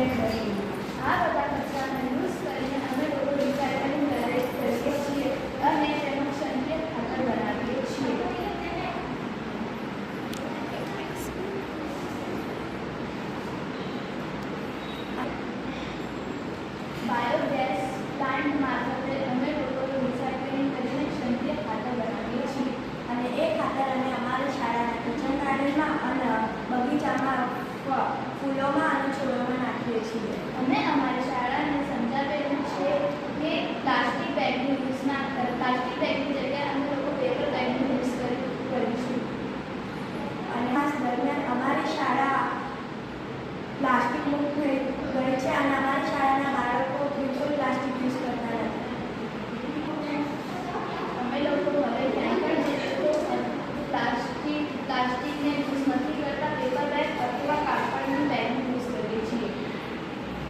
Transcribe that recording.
આપણે મળીને બનાવીએ બાયોગેસ પ્લાન્ટ મારફતે અમે લોકો રિસાયકલિંગ કરીને ક્ષમતીય ખાતર બનાવીએ છીએ. અને એ ખાતર અમે અમારી શાળાના કિચન અને બગીચામાં, ફૂલોમાં અને છોડોમાં નાખીએ 对